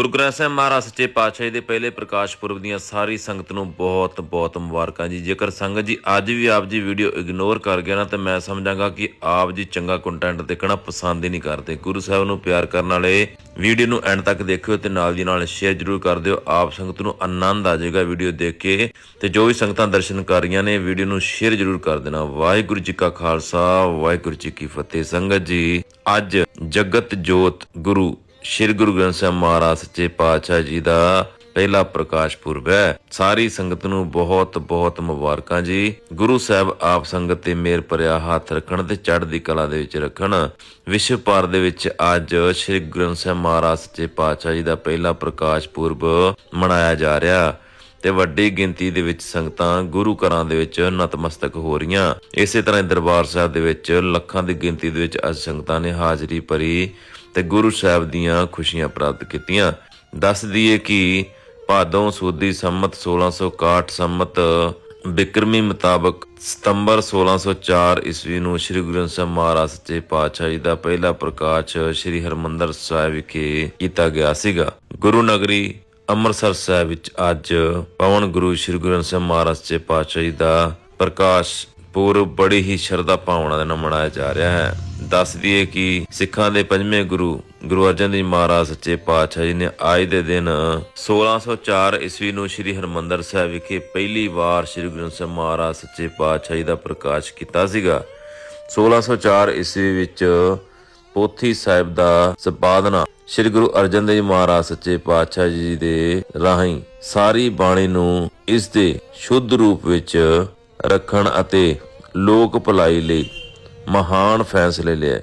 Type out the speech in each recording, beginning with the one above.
ਗੁਰੂ ਗ੍ਰੰਥ ਸਾਹਿਬ ਮਹਾਰਾਜ ਸੱਚੇ ਪਾਤਸ਼ਾਹ ਜੀ ਦੇ ਪਹਿਲੇ ਪ੍ਰਕਾਸ਼ ਪੁਰਬ ਦੀਆਂ ਸਾਰੀ ਸੰਗਤ ਨੂੰ ਬਹੁਤ ਬਹੁਤ ਮੁਬਾਰਕਾਂ ਜੀ। ਜੇਕਰ ਸੰਗਤ ਜੀ ਅੱਜ ਵੀ ਆਪ ਜੀ ਵੀਡੀਓ ਇਗਨੋਰ ਕਰ ਗਿਆ ਨਾ, ਤੇ ਮੈਂ ਸਮਝਾਂਗਾ ਕਿ ਆਪ ਜੀ ਚੰਗਾ ਕੰਟੈਂਟ ਦੇਖਣਾ ਪਸੰਦ ਹੀ ਨਹੀਂ ਕਰਦੇ। ਗੁਰੂ ਸਾਹਿਬ ਨੂੰ ਪਿਆਰ ਕਰਨ ਵਾਲੇ ਵੀਡੀਓ ਨੂੰ ਐਂਡ ਤੱਕ ਦੇਖਿਓ ਤੇ ਨਾਲ ਦੀ ਨਾਲ ਸ਼ੇਅਰ ਜ਼ਰੂਰ ਕਰ ਦਿਓ। ਆਪ ਸੰਗਤ ਨੂੰ ਆਨੰਦ ਆ ਜਾਏਗਾ ਵੀਡੀਓ ਦੇਖ ਕੇ। ਤੇ ਜੋ ਵੀ ਸੰਗਤਾਂ ਦਰਸ਼ਨ ਕਰ ਰਹੀਆਂ ਨੇ, ਵੀਡੀਓ ਨੂੰ ਸ਼ੇਅਰ ਜ਼ਰੂਰ ਕਰ ਦੇਣਾ। ਵਾਹਿਗੁਰੂ ਜੀ ਕਾ ਖਾਲਸਾ, ਵਾਹਿਗੁਰੂ ਜੀ ਕੀ ਫਤਿਹ। ਸੰਗਤ ਜੀ, ਅੱਜ ਜਗਤ ਜੋਤ ਗੁਰੂ ਸ਼੍ਰੀ ਗੁਰੂ ਗ੍ਰੰਥ ਸਾਹਿਬ ਮਹਾਰਾਜ ਸੱਚੇ ਪਾਤਸ਼ਾਹ ਜੀ ਦਾ ਪਹਿਲਾ ਪ੍ਰਕਾਸ਼ ਪੁਰਬ ਹੈ। ਸਾਰੀ ਸੰਗਤ ਨੂੰ ਬਹੁਤ ਬਹੁਤ ਮੁਬਾਰਕਾਂ ਜੀ। ਗੁਰੂ ਸਾਹਿਬ ਆਪ ਸੰਗਤ ਤੇ ਮੇਰ ਭਰਿਆ ਹੱਥ ਰੱਖਣ ਤੇ ਚੜ੍ਹਦੀ ਕਲਾ ਦੇ ਵਿੱਚ ਰੱਖਣ। ਵਿਸ਼ਵ ਭਰ ਦੇ ਵਿੱਚ ਅੱਜ ਸ਼੍ਰੀ ਗੁਰੂ ਸਾਹਿਬ ਮਹਾਰਾਜ ਸੱਚੇ ਪਾਤਸ਼ਾਹ ਜੀ ਦਾ ਪਹਿਲਾ ਪ੍ਰਕਾਸ਼ ਪੁਰਬ ਮਨਾਇਆ ਜਾ ਰਿਹਾ। ਤੇ ਵੱਡੀ ਗਿਣਤੀ ਦੇ ਵਿੱਚ ਸੰਗਤਾਂ ਗੁਰੂ ਘਰਾਂ ਦੇ ਵਿੱਚ ਨਤਮਸਤਕ ਹੋ ਰਹੀਆਂ। ਇਸੇ ਤਰ੍ਹਾਂ ਦਰਬਾਰ ਸਾਹਿਬ ਦੇ ਵਿੱਚ ਲੱਖਾਂ ਦੀ ਗਿਣਤੀ ਦੇ ਵਿੱਚ ਅੱਜ ਸੰਗਤਾਂ ਨੇ ਹਾਜ਼ਰੀ ਭਰੀ। ਤੇ ਗੁਰੂ ਸਾਹਿਬ ਦੀਆਂ ਖੁਸ਼ੀਆਂ ਪ੍ਰਾਪਤ ਕੀਤੀਆਂ। ਦੱਸ ਦਈਏ ਕਿ ਭਾਦੋਂ ਸੂਦੀ ਸੰਮਤ 1661 ਸੰਮਤ ਬਿਕਰਮੀ ਮੁਤਾਬਕ ਸਤੰਬਰ 1604 ਈਸਵੀ ਨੂੰ ਸ੍ਰੀ ਗੁਰੂ ਗ੍ਰੰਥ ਸਾਹਿਬ ਮਹਾਰਾਜ ਸੱਚੇ ਪਾਤਸ਼ਾਹ ਜੀ ਦਾ ਪਹਿਲਾ ਪ੍ਰਕਾਸ਼ ਸ੍ਰੀ ਹਰਮੰਦਰ ਸਾਹਿਬ ਵਿਖੇ ਕੀਤਾ ਗਿਆ ਸੀਗਾ। ਗੁਰੂ ਨਗਰੀ ਅੰਮ੍ਰਿਤਸਰ ਸਾਹਿਬ ਵਿੱਚ ਅੱਜ ਪਵਨ ਗੁਰੂ ਸ੍ਰੀ ਗੁਰੂ ਗ੍ਰੰਥ ਸਾਹਿਬ ਮਹਾਰਾਜ ਸੱਚੇ ਪਾਤਸ਼ਾਹ ਜੀ ਦਾ ਪ੍ਰਕਾਸ਼ ਪੁਰਬ ਬੜੀ ਹੀ ਸ਼ਰਧਾ ਭਾਵਨਾ ਦੇ ਨਾਲ ਮਨਾਇਆ ਜਾ ਰਿਹਾ ਹੈ। ਦੱਸ ਦਈਏ ਕਿ ਸਿੱਖਾਂ ਦੇ ਪੰਜਵੇਂ ਗੁਰੂ ਗੁਰੂ ਅਰਜਨ ਦੇਵ ਮਹਾਰਾਜ ਸੱਚੇ ਪਾਤਸ਼ਾਹ ਜੀ ਨੇ ਅੱਜ ਦੇ ਦਿਨ 1604 ਈਸਵੀ ਨੂੰ ਸ੍ਰੀ ਹਰਮੰਦਰ ਸਾਹਿਬ ਵਿਖੇ ਪਹਿਲੀ ਵਾਰ ਸ੍ਰੀ ਗੁਰੂ ਗ੍ਰੰਥ ਸਾਹਿਬ ਮਹਾਰਾਜ ਸੱਚੇ ਪਾਤਸ਼ਾਹ ਜੀ ਦਾ ਪ੍ਰਕਾਸ਼ ਕੀਤਾ ਸੀਗਾ। 1604 ਈਸਵੀ ਵਿੱਚ ਪੋਥੀ ਸਾਹਿਬ ਦਾ ਸੰਪਾਦਨਾ ਸ੍ਰੀ ਗੁਰੂ ਅਰਜਨ ਦੇਵ ਮਹਾਰਾਜ ਸੱਚੇ ਪਾਤਸ਼ਾਹ ਜੀ ਦੇ ਰਾਹੀਂ ਸਾਰੀ ਬਾਣੀ ਨੂੰ ਇਸ ਦੇ ਸ਼ੁੱਧ ਰੂਪ ਵਿੱਚ ਰੱਖਣ ਅਤੇ ਲੋਕ ਭਲਾਈ ਲਈ ਮਹਾਨ ਫੈਸਲੇ ਲਿਆ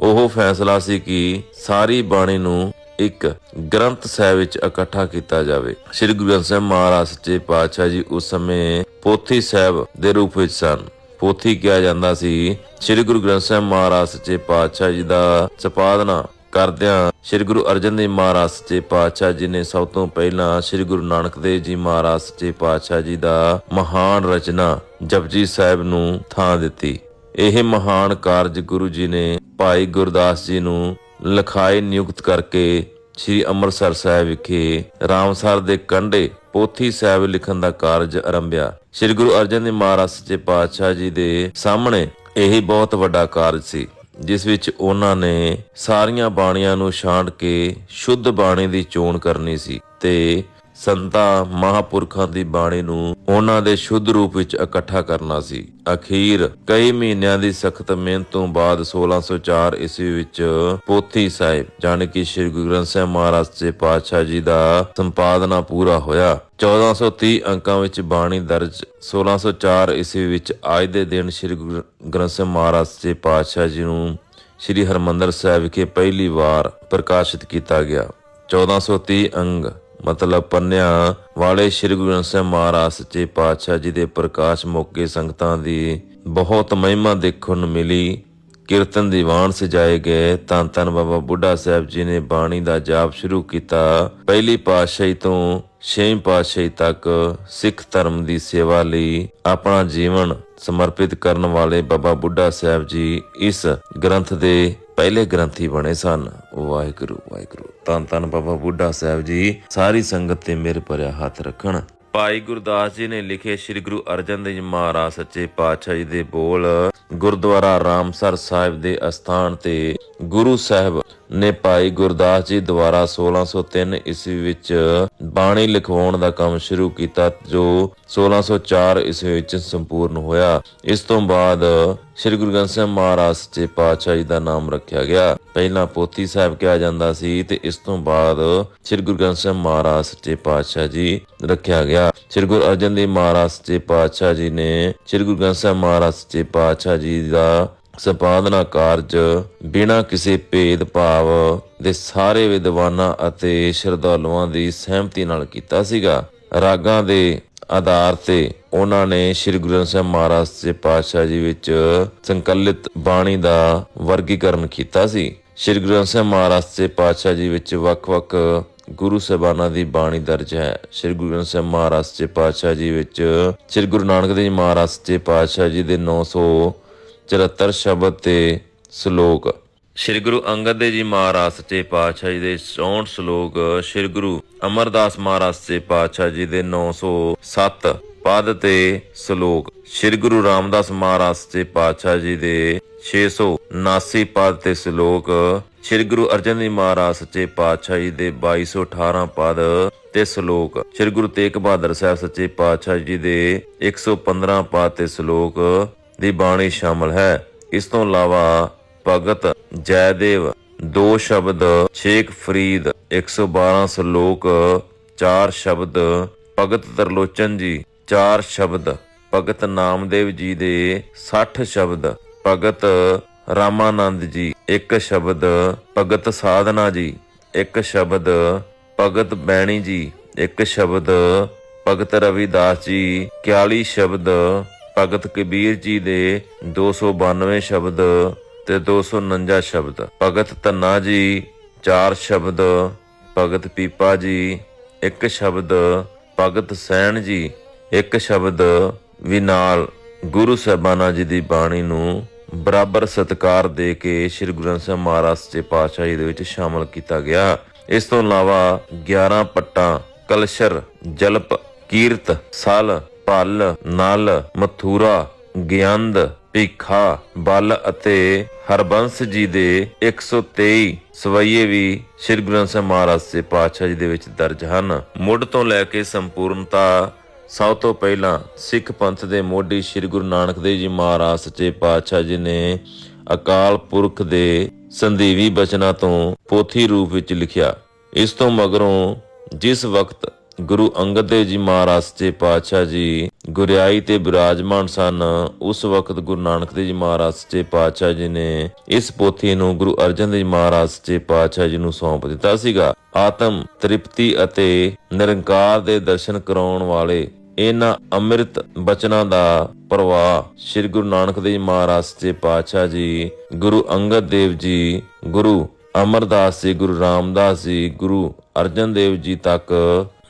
ਉਹ ਫੈਸਲਾ ਸੀ ਕਿ ਸਾਰੀ ਬਾਣੀ ਨੂੰ ਇੱਕ ਗ੍ਰੰਥ ਸਾਹਿਬ ਵਿੱਚ ਇਕੱਠਾ ਕੀਤਾ ਜਾਵੇ। ਸ੍ਰੀ ਗੁਰੂ ਗ੍ਰੰਥ ਸਾਹਿਬ ਮਹਾਰਾਜ ਸੱਚੇ ਪਾਤਸ਼ਾਹ ਜੀ ਉਸ ਸਮੇਂ ਪੋਥੀ ਸਾਹਿਬ ਦੇ ਰੂਪ ਵਿੱਚ ਸਨ। ਪੋਥੀ ਕਿਹਾ ਜਾਂਦਾ ਸੀ, ਸ੍ਰੀ ਗੁਰੂ ਗ੍ਰੰਥ ਸਾਹਿਬ ਮਹਾਰਾਜ ਸੱਚੇ ਪਾਤਸ਼ਾਹ ਜੀ ਦਾ ਸੰਪਾਦਨਾ ਕਰਦਿਆਂ ਸ੍ਰੀ ਗੁਰੂ ਅਰਜਨ ਦੇਵ ਮਹਾਰਾਜ ਸੱਚੇ ਪਾਤਸ਼ਾਹ ਜੀ ਨੇ ਸਭ ਤੋਂ ਪਹਿਲਾਂ ਸ੍ਰੀ ਗੁਰੂ ਨਾਨਕ ਦੇਵ ਜੀ ਮਹਾਰਾਜ ਸੱਚੇ ਪਾਤਸ਼ਾਹ ਜੀ ਦਾ ਮਹਾਨ ਰਚਨਾ ਜਪਜੀ ਸਾਹਿਬ ਨੂੰ ਥਾਂ ਦਿੱਤੀ। ਇਹ ਮਹਾਨ ਕਾਰਜ ਗੁਰੂ ਜੀ ਨੇ ਭਾਈ ਗੁਰਦਾਸ ਜੀ ਨੂੰ ਲਖਾਈ ਨਿਯੁਕਤ ਕਰਕੇ ਸ੍ਰੀ ਅੰਮ੍ਰਿਤਸਰ ਸਾਹਿਬ ਵਿਖੇ ਰਾਮਸਰ ਦੇ ਕੰਢੇ ਪੋਥੀ ਸਾਹਿਬ ਲਿਖਣ ਦਾ ਕਾਰਜ ਆਰੰਭਿਆ। ਸ੍ਰੀ ਗੁਰੂ ਅਰਜਨ ਦੇਵ ਮਹਾਰਾਜ ਸੱਚੇ ਪਾਤਸ਼ਾਹ ਜੀ ਦੇ ਸਾਹਮਣੇ ਇਹ ਬਹੁਤ ਵੱਡਾ ਕਾਰਜ ਸੀ, ਜਿਸ ਵਿੱਚ ਉਹਨਾਂ ਨੇ ਸਾਰੀਆਂ ਬਾਣੀਆਂ ਨੂੰ ਛਾਂਟ ਕੇ ਸ਼ੁੱਧ ਬਾਣੀ ਦੀ ਚੋਣ ਕਰਨੀ ਸੀ ਤੇ ਸੰਤਾਂ ਮਹਾਪੁਰਖਾਂ ਦੀ ਬਾਣੀ ਨੂੰ ਉਹਨਾਂ ਦੇ ਸ਼ੁੱਧ ਰੂਪ ਵਿੱਚ ਇਕੱਠਾ ਕਰਨਾ ਸੀ। ਅਖੀਰ ਕਈ ਮਹੀਨਿਆਂ ਦੀ ਸਖਤ ਮਿਹਨਤ ਤੋਂ ਬਾਅਦ 1604 ਈਸਵੀ ਵਿੱਚ ਪੋਥੀ ਸਾਹਿਬ, ਜਾਣੀ ਕਿ ਸ੍ਰੀ ਗੁਰੂ ਗ੍ਰੰਥ ਸਾਹਿਬ ਮਹਾਰਾਜ ਦੇ ਪਾਤਸ਼ਾਹ ਜੀ ਦਾ ਸੰਪਾਦਨਾ ਪੂਰਾ ਹੋਇਆ। 1430 ਅੰਕਾਂ ਵਿੱਚ ਬਾਣੀ ਦਰਜ 1604 ਈਸਵੀ ਵਿੱਚ ਅੱਜ ਦੇ ਦਿਨ ਸ੍ਰੀ ਗੁਰੂ ਗ੍ਰੰਥ ਸਾਹਿਬ ਮਹਾਰਾਜ ਦੇ ਪਾਤਸ਼ਾਹ ਜੀ ਨੂੰ ਸ੍ਰੀ ਹਰਮੰਦਰ ਸਾਹਿਬ ਵਿਖੇ ਪਹਿਲੀ ਵਾਰ ਪ੍ਰਕਾਸ਼ਿਤ ਕੀਤਾ ਗਿਆ। 1430 ਅੰਗ ਮਤਲਬ ਪੰਨਿਆਂ, ਵਾਲੇ ਸ੍ਰੀ ਗੁਰੂ ਗ੍ਰੰਥ ਸਾਹਿਬ ਮਹਾਰਾਜ ਸੱਚੇ ਪਾਤਸ਼ਾਹ ਜੀ ਦੇ ਪ੍ਰਕਾਸ਼ ਮੌਕੇ ਸੰਗਤਾਂ ਦੀ ਬਹੁਤ ਮਹਿਮਾ ਦੇਖਣ ਨੂੰ ਮਿਲੀ। ਕੀਰਤਨ ਦੀਵਾਨ ਸਜਾਏ ਗਏ। ਤਾਂ ਤਨ ਬਾਬਾ ਬੁੱਢਾ ਸਾਹਿਬ ਜੀ ਨੇ ਬਾਣੀ ਦਾ ਜਾਪ ਸ਼ੁਰੂ ਕੀਤਾ। ਪਹਿਲੀ ਪਾਤਸ਼ਾਹੀ ਤੋਂ ਛੇਵੀਂ ਪਾਤਸ਼ਾਹੀ ਤੱਕ ਸਿੱਖ ਧਰਮ ਦੀ ਸੇਵਾ ਲਈ ਆਪਣਾ ਜੀਵਨ ਸਮਰਪਿਤ ਕਰਨ ਵਾਲੇ ਬਾਬਾ ਬੁੱਢਾ ਸਾਹਿਬ ਜੀ ਇਸ ਗ੍ਰੰਥ ਦੇ ਪਹਿਲੇ ਗ੍ਰੰਥੀ ਬਣੇ ਸਨ। ਵਾਹਿਗੁਰੂ ਵਾਹਿਗੁਰੂ। ਤਾਂ ਤਨ ਬਾਬਾ ਬੁੱਢਾ ਸਾਹਿਬ ਜੀ। ਸਾਰੀ ਸੰਗਤ ਤੇ ਮੇਰੇ ਭਰਿਆ ਹੱਥ ਰੱਖਣ। ਭਾਈ ਗੁਰਦਾਸ ਜੀ ਨੇ ਲਿਖੇ ਸ੍ਰੀ ਗੁਰੂ ਅਰਜਨ ਦੇਵ ਮਹਾਰਾਜ ਸੱਚੇ ਪਾਤਸ਼ਾਹ ਜੀ ਦੇ ਬੋਲ, ਗੁਰਦੁਆਰਾ ਰਾਮਸਰ ਸਾਹਿਬ ਦੇ ਅਸਥਾਨ ਤੇ ਗੁਰੂ ਸਾਹਿਬ ਨੇ ਭਾਈ ਗੁਰਦਾਸ ਜੀ ਦੁਆਰਾ 1603 ਈਸਵੀ ਵਿੱਚ ਬਾਣੀ ਲਿਖਵਾਉਣ ਦਾ ਕੰਮ ਸ਼ੁਰੂ ਕੀਤਾ, ਜੋ 1604 ਈਸਵੀ ਵਿੱਚ ਸੰਪੂਰਨ ਹੋਇਆ। ਇਸ ਤੋਂ ਬਾਅਦ ਸ੍ਰੀ ਗੁਰੂ ਗ੍ਰੰਥ ਸਾਹਿਬ ਮਹਾਰਾਜ ਸੱਚੇ ਪਾਤਸ਼ਾਹ ਜੀ ਦਾ ਨਾਮ ਰੱਖਿਆ ਗਿਆ। ਪਹਿਲਾਂ ਪੋਥੀ ਸਾਹਿਬ ਕਿਹਾ ਜਾਂਦਾ ਸੀ ਤੇ ਇਸ ਤੋਂ ਬਾਅਦ ਸ੍ਰੀ ਗੁਰੂ ਗ੍ਰੰਥ ਸਾਹਿਬ ਮਹਾਰਾਜ ਸੱਚੇ ਪਾਤਸ਼ਾਹ ਜੀ ਰੱਖਿਆ ਗਿਆ। ਸ੍ਰੀ ਗੁਰੂ ਅਰਜਨ ਦੇਵ ਮਹਾਰਾਜ ਸੱਚੇ ਪਾਤਸ਼ਾਹ ਜੀ ਨੇ ਸ੍ਰੀ ਗੁਰੂ ਗ੍ਰੰਥ ਸਾਹਿਬ ਮਹਾਰਾਜ ਸੱਚੇ ਪਾਤਸ਼ਾਹ ਜੀ ਦਾ ਸੰਪਾਦਨਾ ਕਾਰਜ ਬਿਨਾਂ ਕਿਸੇ ਭੇਦਭਾਵ ਦੇ ਸਾਰੇ ਵਿਦਵਾਨਾਂ ਅਤੇ ਸ਼ਰਧਾਲੂਆਂ ਦੀ ਸਹਿਮਤੀ ਨਾਲ ਕੀਤਾ ਸੀਗਾ। ਰਾਗਾਂ ਦੇ ਆਧਾਰ ਤੇ ਉਹਨਾਂ ਨੇ ਸ੍ਰੀ ਗੁਰੂ ਗ੍ਰੰਥ ਸਾਹਿਬ ਮਹਾਰਾਜ ਦੇ ਪਾਤਸ਼ਾਹ ਜੀ ਵਿੱਚ ਸੰਕਲਿਤ ਬਾਣੀ ਦਾ ਵਰਗੀਕਰਨ ਕੀਤਾ ਸੀ। ਸ੍ਰੀ ਗੁਰੂ ਗ੍ਰੰਥ ਸਾਹਿਬ ਮਹਾਰਾਜ ਦੇ ਪਾਤਸ਼ਾਹ ਜੀ ਵਿੱਚ ਵੱਖ-ਵੱਖ ਗੁਰੂ ਸਾਹਿਬਾਨਾਂ ਦੀ ਬਾਣੀ ਦਰਜ ਹੈ। ਸ੍ਰੀ ਗੁਰੂ ਗ੍ਰੰਥ ਸਾਹਿਬ ਮਹਾਰਾਜ ਦੇ ਪਾਤਸ਼ਾਹ ਜੀ ਵਿੱਚ ਸ੍ਰੀ ਗੁਰੂ ਨਾਨਕ ਦੇਵ ਮਹਾਰਾਜ ਦੇ ਪਾਤਸ਼ਾਹ ਜੀ ਦੇ 900 74 ਸ਼ਬਦ ਤੇ ਸ਼ਲੋਕ। ਸ੍ਰੀ ਗੁਰੂ ਅੰਗਦ ਦੇਵ ਜੀ ਮਹਾਰਾਜ ਸੱਚੇ ਪਾਤਸ਼ਾਹ ਜੀ ਦੇ 64 ਸ਼ਲੋਕ, ਸ੍ਰੀ ਗੁਰੂ ਅਮਰਦਾਸ ਮਹਾਰਾਜ ਸੱਚੇ ਪਾਤਸ਼ਾਹ ਜੀ ਦੇ 907 ਪਦ ਤੇ ਸ਼ਲੋਕ। ਸ੍ਰੀ ਗੁਰੂ ਰਾਮਦਾਸ ਮਹਾਰਾਜ ਸੱਚੇ ਪਾਤਸ਼ਾਹ ਜੀ ਦੇ 679 ਪਦ ਤੇ ਸ਼ਲੋਕ। ਸ੍ਰੀ ਗੁਰੂ ਅਰਜਨ ਦੇਵ ਮਹਾਰਾਜ ਸੱਚੇ ਪਾਤਸ਼ਾਹ ਜੀ ਦੇ 2218 ਪਦ ਤੇ ਸ਼ਲੋਕ। ਸ੍ਰੀ ਗੁਰੂ ਤੇਗ ਬਹਾਦਰ ਸਾਹਿਬ ਸੱਚੇ ਪਾਤਸ਼ਾਹ ਜੀ ਦੇ 115 ਪਦ ਤੇ ਸ਼ਲੋਕ। ਦੀ ਬਾਣੀ ਸ਼ਾਮਲ ਹੈ। ਇਸ ਤੋਂ ਇਲਾਵਾ ਭਗਤ ਜੈਦੇਵ ਦੋ ਸ਼ਬਦ ਸ਼ੇਖ ਫਰੀਦ 112 ਸ਼ਲੋਕ, ਚਾਰ ਸ਼ਬਦ, ਭਗਤ ਤਰਲੋਚਨ ਜੀ, ਚਾਰ ਸ਼ਬਦ, ਭਗਤ ਨਾਮਦੇਵ ਜੀ ਦੇ 60 ਸ਼ਬਦ, ਭਗਤ ਰਾਮਾਨੰਦ ਜੀ ਇੱਕ ਸ਼ਬਦ, ਭਗਤ ਸਾਧਨਾ ਜੀ ਇੱਕ ਸ਼ਬਦ, ਭਗਤ ਬੈਣੀ ਜੀ ਇੱਕ ਸ਼ਬਦ, ਭਗਤ ਰਵਿਦਾਸ ਜੀ 41 ਸ਼ਬਦ ਭਗਤ ਕਬੀਰ ਜੀ ਦੇ 292 ਸ਼ਬਦ ਤੇ 249 ਸ਼ਬਦ। ਭਗਤ ਧੰਨਾ ਜੀ 4 ਸ਼ਬਦ। ਭਗਤ ਪੀਪਾ ਜੀ, ਇੱਕ ਸ਼ਬਦ। ਭਗਤ ਸੈਣ ਜੀ, ਇੱਕ ਸ਼ਬਦ। ਵੀ ਨਾਲ ਗੁਰੂ ਸਾਹਿਬਾਨਾ ਜੀ ਦੀ ਬਾਣੀ ਨੂੰ ਬਰਾਬਰ ਸਤਿਕਾਰ ਦੇ ਕੇ ਸ੍ਰੀ ਗੁਰੂ ਗ੍ਰੰਥ ਸਾਹਿਬ ਮਹਾਰਾਜ ਦੇ ਪਾਤਸ਼ਾਹੀ ਦੇ ਵਿੱਚ ਸ਼ਾਮਲ ਕੀਤਾ ਗਿਆ। ਇਸ ਤੋਂ ਇਲਾਵਾ 11 ਪੱਟਾਂ, ਕਲਸ਼ਰ, ਜਲਪ, ਕੀਰਤ, ਸਲ ਭਲ ਨਲ, ਮਥੁਰਾ, ਗਿਆੰਦ, ਭੀਖਾ, ਬਲ ਅਤੇ ਹਰਬੰਸ ਜੀ ਦੇ 123 ਸਵਈਏ ਵੀ ਸ੍ਰੀ ਗ੍ਰੰਥ ਸਾਹਿਬ ਮਹਾਰਾਜ ਦੇ ਪਾਤਸ਼ਾਹ ਜੀ ਦੇ ਵਿੱਚ ਦਰਜ ਹਨ। ਮੁੱਢ ਤੋਂ ਲੈ ਕੇ ਸੰਪੂਰਨਤਾ ਸਭ ਤੋਂ ਪਹਿਲਾਂ ਸਿੱਖ ਪੰਥ ਦੇ ਮੋਢੀ ਸ੍ਰੀ ਗੁਰੂ ਨਾਨਕ ਦੇਵ ਜੀ ਮਹਾਰਾਜ ਸੱਚੇ ਪਾਤਸ਼ਾਹ ਜੀ ਨੇ ਅਕਾਲ ਪੁਰਖ ਦੇ ਸੰਧੀਵੀ ਬਚਨਾਂ ਤੋਂ ਪੋਥੀ ਰੂਪ ਵਿੱਚ ਲਿਖਿਆ। ਇਸ ਤੋਂ ਮਗਰੋਂ ਜਿਸ ਵਕਤ ਗੁਰੂ ਅੰਗਦ ਦੇਵ ਜੀ ਮਹਾਰਾਜ ਸੱਚੇ ਪਾਤਸ਼ਾਹ ਜੀ ਗੁਰਿਆਈ ਤੇ ਬਿਰਾਜਮਾਨ ਸਨ। ਉਸ ਵਕਤ ਗੁਰੂ ਨਾਨਕ ਦੇਵ ਜੀ ਮਹਾਰਾਜ ਸੱਚੇ ਪਾਤਸ਼ਾਹ ਜੀ ਨੇ ਇਸ ਪੋਥੀ ਨੂੰ ਗੁਰੂ ਅਰਜਨ ਦੇਵ ਜੀ ਮਹਾਰਾਜ ਸੱਚੇ ਪਾਤਸ਼ਾਹ ਜੀ ਨੂੰ ਸੌਂਪ ਦਿੱਤਾ ਸੀਗਾ। ਆਤਮ ਤ੍ਰਿਪਤੀ ਅਤੇ ਨਿਰੰਕਾਰ ਦੇ ਦਰਸ਼ਨ ਕਰਾਉਣ ਵਾਲੇ ਇਹਨਾਂ ਅੰਮ੍ਰਿਤ ਬਚਨਾਂ ਦਾ ਪ੍ਰਵਾਹ ਸ੍ਰੀ ਗੁਰੂ ਨਾਨਕ ਦੇਵ ਜੀ ਮਹਾਰਾਜ ਸੱਚੇ ਪਾਤਸ਼ਾਹ ਜੀ, ਗੁਰੂ ਅੰਗਦ ਦੇਵ ਜੀ, ਗੁਰੂ ਅਮਰਦਾਸ ਜੀ, ਗੁਰੂ ਰਾਮਦਾਸ ਜੀ, ਗੁਰੂ ਅਰਜਨ ਦੇਵ ਜੀ ਤੱਕ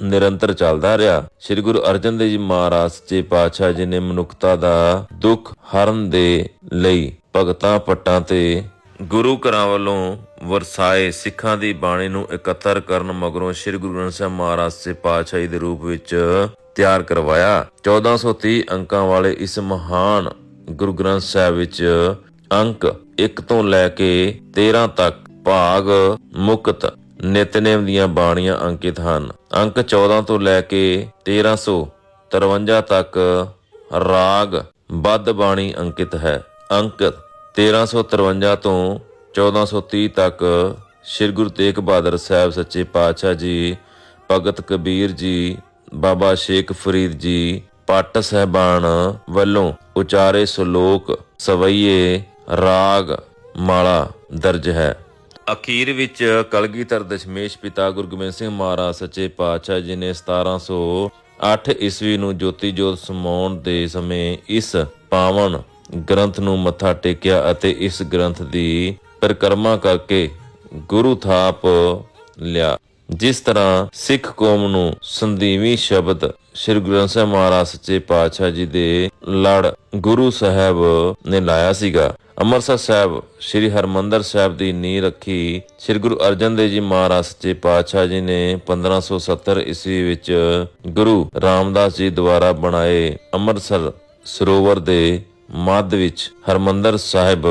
ਨਿਰੰਤਰ ਚੱਲਦਾ ਰਿਹਾ। ਸ੍ਰੀ ਗੁਰੂ ਅਰਜਨ ਦੇਵ ਜੀ ਮਹਾਰਾਜ ਸੱਚੇ ਪਾਤਸ਼ਾਹ ਜੀ ਨੇ ਮਨੁੱਖਤਾ ਦਾ ਦੁੱਖ ਹਰਨ ਦੇ ਲਈ ਭਗਤਾਂ ਪੱਟਾਂ ਤੇ ਗੁਰੂ ਘਰਾਂ ਵੱਲੋਂ ਵਰਸਾਏ ਸਿੱਖਾਂ ਦੀ ਬਾਣੀ ਨੂੰ ਇਕੱਤਰ ਕਰਨ ਮਗਰੋਂ ਸ੍ਰੀ ਗੁਰੂ ਗ੍ਰੰਥ ਸਾਹਿਬ ਮਹਾਰਾਜ ਸੱਚੇ ਪਾਤਸ਼ਾਹ ਜੀ ਦੇ ਰੂਪ ਵਿੱਚ ਤਿਆਰ ਕਰਵਾਇਆ। 1430 ਅੰਕਾਂ ਵਾਲੇ ਇਸ ਮਹਾਨ ਗੁਰੂ ਗ੍ਰੰਥ ਸਾਹਿਬ ਵਿੱਚ ਅੰਕ 1 ਤੋਂ ਲੈ ਕੇ 13 ਤੱਕ ਭਾਗ ਮੁਕਤ ਨਿਤਨੇਮ ਦੀਆਂ ਬਾਣੀਆਂ ਅੰਕਿਤ ਹਨ। ਅੰਕ 14 ਤੋਂ ਲੈ ਕੇ 1353 ਤੱਕ ਰਾਗ ਬੱਧ ਬਾਣੀ ਅੰਕਿਤ ਹੈ। ਅੰਕ 1353 ਤੋਂ 1430 ਤੱਕ ਸ੍ਰੀ ਗੁਰੂ ਤੇਗ ਬਹਾਦਰ ਸਾਹਿਬ ਸੱਚੇ ਪਾਤਸ਼ਾਹ ਜੀ, ਭਗਤ ਕਬੀਰ ਜੀ, ਬਾਬਾ ਸ਼ੇਖ ਫਰੀਦ ਜੀ ਪੱਟ ਸਹਿਬਾਨ ਵੱਲੋਂ ਉਚਾਰੇ ਸ਼ਲੋਕ ਸਵਈਏ ਰਾਗ ਮਾਲਾ ਦਰਜ ਹੈ। ਅਖੀਰ ਵਿੱਚ ਕਲਗੀਧਰ ਦਸ਼ਮੇਸ਼ ਪਿਤਾ ਗੁਰੂ ਸਿੰਘ ਮਹਾਰਾਜ ਸੱਚੇ ਪਾਤਸ਼ਾਹ ਜੀ ਨੇ 1708 ਈਸਵੀ ਨੂੰ ਜੋਤੀ ਜੋਤ ਸਮਾਉਣ ਦੇ ਸਮੇਂ ਇਸ ਪਾਵਨ ਗ੍ਰੰਥ ਨੂੰ ਮੱਥਾ ਟੇਕਿਆ ਅਤੇ ਇਸ ਗ੍ਰੰਥ ਦੀ ਪਰਿਕਰਮਾ ਕਰਕੇ ਗੁਰੂ ਥਾਪ ਲਿਆ, ਜਿਸ ਤਰ੍ਹਾਂ ਸਿੱਖ ਕੌਮ ਨੂੰ ਸੰਦੀਵੀ ਸ਼ਬਦ ਸ੍ਰੀ ਗੁਰੂ ਗ੍ਰੰਥ ਸਾਹਿਬ ਮਹਾਰਾਜ ਸੱਚੇ ਪਾਤਸ਼ਾਹ ਜੀ ਦੇ ਲੜ ਗੁਰੂ ਸਾਹਿਬ ਨੇ ਲਾਇਆ ਸੀਗਾ। ਅੰਮ੍ਰਿਤਸਰ ਸਾਹਿਬ, ਸ੍ਰੀ ਹਰਮੰਦਰ ਸਾਹਿਬ ਦੀ ਨੀਂਹ ਰੱਖੀ ਸ੍ਰੀ ਗੁਰੂ ਅਰਜਨ ਦੇਵ ਜੀ ਮਹਾਰਾਜ ਸੱਚੇ ਪਾਤਸ਼ਾਹ ਜੀ ਨੇ 1570 ਈਸਵੀ ਵਿੱਚ ਗੁਰੂ ਰਾਮਦਾਸ ਜੀ ਦੁਆਰਾ ਬਣਾਏ ਅੰਮ੍ਰਿਤਸਰ ਸਰੋਵਰ ਦੇ ਮੱਧ ਵਿੱਚ ਹਰਮੰਦਰ ਸਾਹਿਬ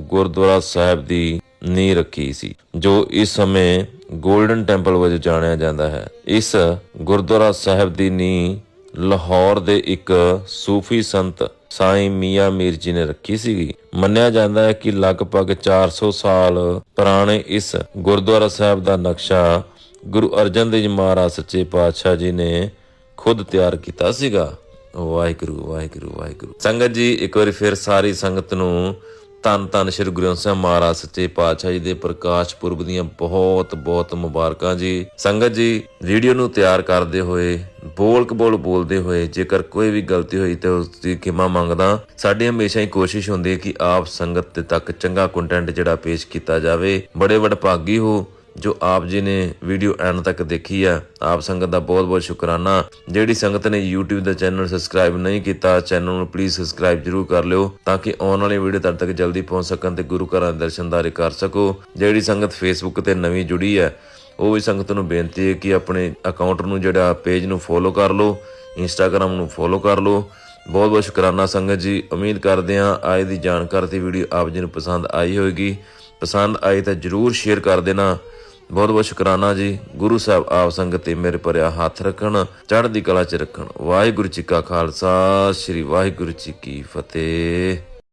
ਗੁਰਦੁਆਰਾ ਸਾਹਿਬ ਦੀ ਨੀਂਹ ਰੱਖੀ ਸੀ, ਜੋ ਇਸ ਸਮੇਂ ਗੋਲਡਨ ਟੈਂਪਲ ਵਜੋਂ ਜਾਣਿਆ ਜਾਂਦਾ ਹੈ। ਇਸ ਗੁਰਦੁਆਰਾ ਸਾਹਿਬ ਦੀ ਨੀਂਹ ਲਾਹੌਰ ਦੇ ਇੱਕ ਸੂਫੀ ਸੰਤ ਸਾਈਂ ਮੀਆਂ ਮੀਰ ਜੀ ਨੇ ਰੱਖੀ ਸੀਗੀ। ਮੰਨਿਆ ਜਾਂਦਾ ਹੈ ਕਿ ਲਗਭਗ 400 ਸਾਲ ਪੁਰਾਣੇ ਇਸ ਗੁਰਦੁਆਰਾ ਸਾਹਿਬ ਦਾ ਨਕਸ਼ਾ ਗੁਰੂ ਅਰਜਨ ਦੇਵ ਜੀ ਮਹਾਰਾਜ ਸੱਚੇ ਪਾਤਸ਼ਾਹ ਜੀ ਨੇ ਖੁਦ ਤਿਆਰ ਕੀਤਾ ਸੀਗਾ। ਵਾਹਿਗੁਰੂ ਵਾਹਿਗੁਰੂ ਵਾਹਿਗੁਰੂ। ਸੰਗਤ ਜੀ, ਇੱਕ ਵਾਰੀ ਫਿਰ ਸਾਰੀ ਸੰਗਤ ਨੂੰ ਧੰਨ ਧੰਨ ਸ੍ਰੀ ਗੁਰੂ ਗ੍ਰੰਥ ਸਾਹਿਬ ਮਹਾਰਾਜ, ਸੱਚੇ ਪਾਤਸ਼ਾਹ ਜੀ ਦੇ ਪ੍ਰਕਾਸ਼ ਪੁਰਬ ਦੀਆਂ ਬਹੁਤ ਬਹੁਤ ਮੁਬਾਰਕਾਂ ਜੀ। ਸੰਗਤ ਜੀ ਵੀਡੀਓ ਨੂੰ ਤਿਆਰ ਕਰਦੇ ਹੋਏ, ਬੋਲ ਕਬੋਲ ਬੋਲਦੇ ਹੋਏ, ਜੇਕਰ ਕੋਈ ਵੀ ਗਲਤੀ ਹੋਈ ਤਾਂ ਉਸ ਦੀ ਖਿਮਾ ਮੰਗਦਾ। ਸਾਡੀ ਹਮੇਸ਼ਾ ਹੀ ਕੋਸ਼ਿਸ਼ ਹੁੰਦੀ ਹੈ ਕਿ ਆਪ ਸੰਗਤ ਦੇ ਤੱਕ ਚੰਗਾ ਕੰਟੈਂਟ ਜਿਹੜਾ ਪੇਸ਼ ਕੀਤਾ ਜਾਵੇ, ਬੜੇ ਵਡਭਾਗੀ ਹੋ। ਜੋ ਆਪ ਜੀ ਨੇ ਵੀਡੀਓ ਐਂਡ ਤੱਕ ਦੇਖੀ ਹੈ ਆਪ ਸੰਗਤ ਦਾ ਬਹੁਤ ਬਹੁਤ ਸ਼ੁਕਰਾਨਾ। ਜਿਹੜੀ ਸੰਗਤ ਨੇ YouTube ਦਾ ਚੈਨਲ ਸਬਸਕ੍ਰਾਈਬ ਨਹੀਂ ਕੀਤਾ, ਚੈਨਲ ਨੂੰ ਪਲੀਜ਼ ਸਬਸਕ੍ਰਾਈਬ ਜਰੂਰ ਕਰ ਲਿਓ, ਤਾਂ ਕਿ ਆਉਣ ਵਾਲੀ ਵੀਡੀਓ ਤੁਹਾਡੇ ਤੱਕ ਜਲਦੀ ਪਹੁੰਚ ਸਕਣ ਤੇ ਗੁਰੂ ਘਰਾਂ ਦੇ ਦਰਸ਼ਨਦਾਰੀ ਕਰ ਸਕੋ। ਜਿਹੜੀ ਸੰਗਤ Facebook ਤੇ ਨਵੀਂ ਜੁੜੀ ਹੈ ਉਹ ਵੀ ਸੰਗਤ ਨੂੰ ਬੇਨਤੀ ਹੈ ਕਿ ਆਪਣੇ ਅਕਾਊਂਟ ਨੂੰ ਜਿਹੜਾ ਪੇਜ ਨੂੰ ਫੋਲੋ ਕਰ ਲਓ ਇੰਸਟਾਗ੍ਰam ਨੂੰ ਫੋਲੋ ਕਰ ਲਓ। ਬਹੁਤ ਬਹੁਤ ਸ਼ੁਕਰਾਨਾ ਸੰਗਤ ਜੀ। ਉਮੀਦ ਕਰਦੇ ਹਾਂ ਅੱਜ ਦੀ ਜਾਣਕਾਰੀ ਦੀ ਵੀਡੀਓ ਆਪ ਜੀ ਨੂੰ ਪਸੰਦ ਆਈ ਹੋਵੇਗੀ ਪਸੰਦ ਆਈ ਤਾਂ ਜਰੂਰ ਸ਼ੇਅਰ ਕਰ ਦੇਣਾ। ਬਹੁਤ ਬਹੁਤ ਸ਼ੁਕਰਾਨਾ ਜੀ। ਗੁਰੂ ਸਾਹਿਬ ਆਪ ਸੰਗਤ ਤੇ ਮੇਰੇ ਪਰਿਆ ਹੱਥ ਰੱਖਣ, ਚੜ੍ਹਦੀ ਕਲਾ ਚ ਰੱਖਣ। ਵਾਹਿਗੁਰੂ ਜੀ ਕਾ ਖਾਲਸਾ, ਸ੍ਰੀ ਵਾਹਿਗੁਰੂ ਜੀ ਕੀ ਫਤਿਹ।